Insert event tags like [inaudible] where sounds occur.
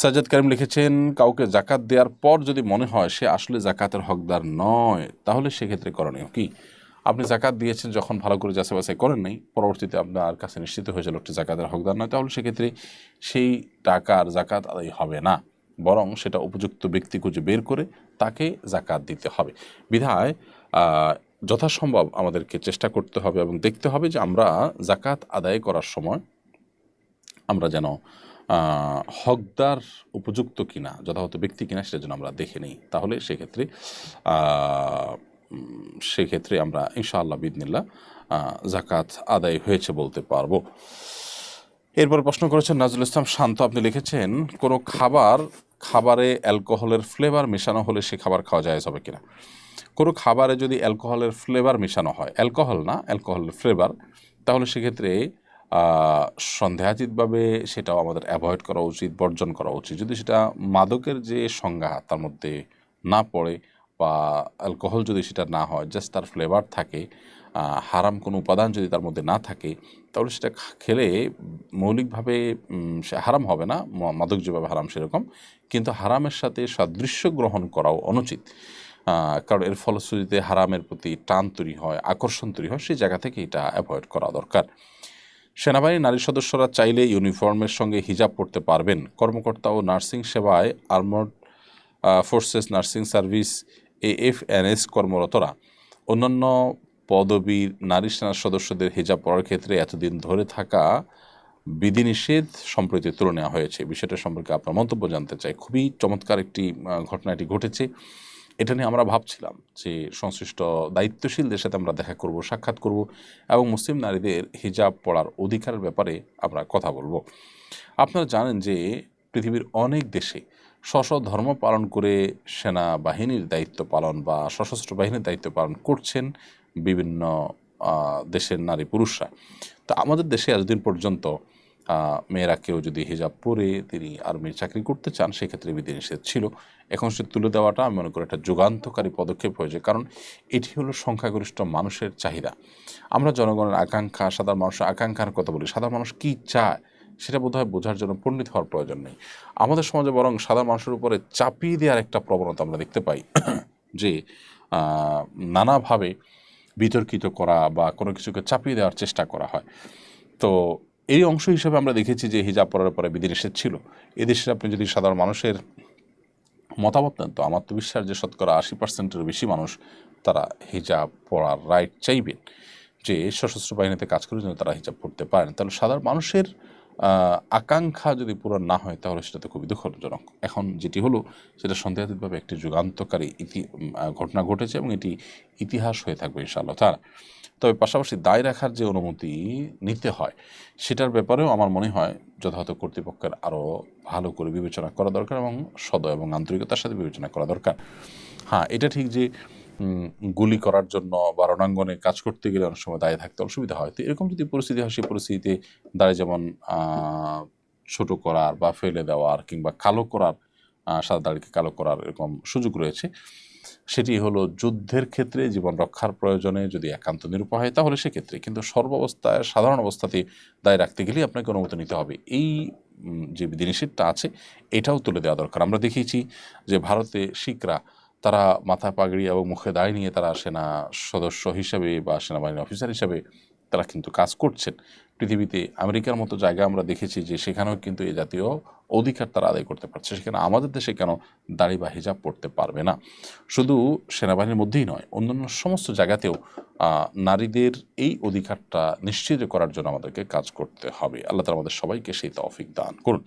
সাজ্জাদ করিম লিখেছেন, কাউকে জাকাত দেওয়ার পর যদি মনে হয় সে আসলে জাকাতের হকদার নয়, তাহলে সেক্ষেত্রে করণীয় কি? আপনি জাকাত দিয়েছেন যখন ভালো করে যাচাই করেন নাই, পরবর্তীতে আপনার কাছে নিশ্চিত হয়েছে লোকটি জাকাতের হকদার নয়, তাহলে সেক্ষেত্রে সেই টাকার জাকাত আদায় হবে না। বরং সেটা উপযুক্ত ব্যক্তি খুঁজে বের করে তাকে জাকাত দিতে হবে। বিধায় যথাসম্ভব আমাদেরকে চেষ্টা করতে হবে এবং দেখতে হবে যে আমরা জাকাত আদায় করার সময় আমরা যেন হকদার উপযুক্ত কিনা, যথাযথ ব্যক্তি কিনা সেটা যেন আমরা দেখে নিই। তাহলে সেক্ষেত্রে সেক্ষেত্রে আমরা ইনশাআল্লাহ বিদনিল্লা জাকাত আদায় হয়েছে বলতে পারব। এরপর প্রশ্ন করেছেন, নাজুল ইসলাম, শান্ত আপনি লিখেছেন, কোনো খাবার, খাবারে অ্যালকোহলের ফ্লেভার মেশানো হলে সে খাবার খাওয়া যায় হবে কিনা? কোনো খাবারে যদি অ্যালকোহলের ফ্লেভার মেশানো হয়, অ্যালকোহল না, অ্যালকোহলের ফ্লেভার, তাহলে সেক্ষেত্রে সন্দেহাতীতভাবে সেটাও আমাদের অ্যাভয়েড করা উচিত, বর্জন করা উচিত। যদি সেটা মাদকের যে সংজ্ঞা তার মধ্যে না পড়ে বা অ্যালকোহল যদি সেটা না হয় জাস্ট তার ফ্লেভার থাকে হারাম কোনো উপাদান যদি তার মধ্যে না থাকে, তাহলে সেটা খেলে মৌলিকভাবে সে হারাম হবে না মাদক যেভাবে হারাম সেরকম, কিন্তু হারামের সাথে সাদৃশ্য গ্রহণ করাও অনুচিত। কারণ এর ফলশ্রুতিতে হারামের প্রতি টান তৈরি হয়, আকর্ষণ তৈরি হয়, সেই জায়গা থেকে এটা অ্যাভয়েড করা দরকার। সেনাবাহিনীর নারী সদস্যরা চাইলে ইউনিফর্মের সঙ্গে হিজাব পড়তে পারবেন। কর্মকর্তা ও নার্সিং সেবায় armed forces nursing service AFNS কর্মরতরা। অন্যান্য পদবীর নারী সেনার সদস্যদের হিজাব পড়ার ক্ষেত্রে এতদিন ধরে থাকা বিধিনিষেধ সম্প্রতি তুলে নেওয়া হয়েছে। বিষয়টা সম্পর্কে আপনার মন্তব্য জানতে চাই। খুবই চমৎকার একটি আহ, ঘটনা এটি ঘটেছে। এটা নিয়ে আমরা ভাবছিলাম যে সংশ্লিষ্ট দায়িত্বশীলদের সাথে আমরা দেখা করব সাক্ষাৎ করব এবং মুসলিম নারীদের হিজাব পড়ার অধিকারের ব্যাপারে আমরা কথা বলব। আপনারা জানেন যে পৃথিবীর অনেক দেশে স্ব ধর্ম পালন করে সেনা বাহিনীর দায়িত্ব পালন বা সশস্ত্র বাহিনীর দায়িত্ব পালন করছেন বিভিন্ন দেশের নারী পুরুষরা। তো আমাদের দেশে এতদিন পর্যন্ত আহ, মেয়েরা কেউ যদি হিজাব পরে তিনি আর্মির চাকরি করতে চান, সেক্ষেত্রে বিধিনিষেধ ছিল। এখন সে তুলে দেওয়াটা আমি মনে করি একটা যুগান্তকারী পদক্ষেপ হয়েছে, কারণ এটি হলো সংখ্যাগরিষ্ঠ মানুষের চাহিদা। আমরা জনগণের আকাঙ্ক্ষা, সাধারণ মানুষের আকাঙ্ক্ষার কথা বলি। সাধারণ মানুষ কী চায়, সেটা বোধহয় বোঝার জন্য পণ্ডিত হওয়ার প্রয়োজন নেই। আমাদের সমাজে বরং সাধারণ মানুষের উপরে চাপিয়ে দেওয়ার একটা প্রবণতা আমরা দেখতে পাই, [clears throat] যে নানাভাবে বিতর্কিত করা বা কোনো কিছুকে চাপিয়ে দেওয়ার চেষ্টা করা হয়। তো এই অংশ হিসেবে আমরা দেখেছি যে হিজাব পরার পরে বিধিনিষেধ ছিল। এদেশে আপনি যদি সাধারণ মানুষের মতামত নেন, তো আমার তো বিশ্বাস যে শতকরা আশি পার্সেন্টের বেশি মানুষ তারা হিজাব পরার রাইট চাইবেন। যে সশস্ত্র বাহিনীতে কাজ করে যেন তারা হিজাব পড়তে পারেন। তাহলে সাধারণ মানুষের আকাঙ্ক্ষা যদি পূরণ না হয়, তাহলে সেটা তো খুবই দুঃখজনক। এখন যেটি হলো, সেটা সন্দেহাতীতভাবে একটি যুগান্তকারী ইতি ঘটনা ঘটেছে এবং এটি ইতিহাস হয়ে থাকবে ইনশাআল্লাহ। তারা, তবে পাশাপাশি দায় রাখার যে অনুমতি নিতে হয়, সেটার ব্যাপারেও আমার মনে হয় যথাযথ কর্তৃপক্ষের আরও ভালো করে বিবেচনা করা দরকার এবং সদ এবং আন্তরিকতার সাথে বিবেচনা করা দরকার। হ্যাঁ এটা ঠিক যে গুলি করার জন্য বা রণাঙ্গনে কাজ করতে গেলে অনেক সময় দায় থাকতে অসুবিধা হয়। তো এরকম যদি পরিস্থিতি হয়, সেই পরিস্থিতিতে দাঁড়িয়ে যেমন ছোট করার বা ফেলে দেওয়ার কিংবা কালো করার সাদা দাড়িকে কালো করার এরকম সুযোগ রয়েছে। সেটি হলো যুদ্ধের ক্ষেত্রে জীবন রক্ষার প্রয়োজনে যদি একান্ত নিরূপা হয়, তাহলে সেক্ষেত্রে কিন্তু সর্বাবস্থায়, সাধারণ অবস্থাতে দায় রাখতে গেলে আপনাকে অনুমতি নিতে হবে। এই যে বিধিনিষেধটা আছে, এটাও তুলে দেওয়া দরকার। আমরা দেখিয়েছি যে ভারতে শিখরা তারা মাথা পাগড়ি এবং মুখে দাঁড়িয়ে নিয়ে তারা সেনা সদস্য হিসাবে বা সেনাবাহিনীর অফিসার হিসাবে তারা কিন্তু কাজ করছেন। পৃথিবীতে আমেরিকার মতো জায়গা আমরা দেখেছি যে সেখানেও কিন্তু এই জাতীয় অধিকার তারা আদায় করতে পারছে। সেখানে আমাদের দেশে কেন দাড়ি বা হিজাব পড়তে পারবে না? শুধু সেনাবাহিনীর মধ্যেই নয়, অন্যান্য সমস্ত জায়গাতেও নারীদের এই অধিকারটা নিশ্চিত করার জন্য আমাদেরকে কাজ করতে হবে। আল্লাহ তালা আমাদের সবাইকে সেই তৌফিক দান করুন।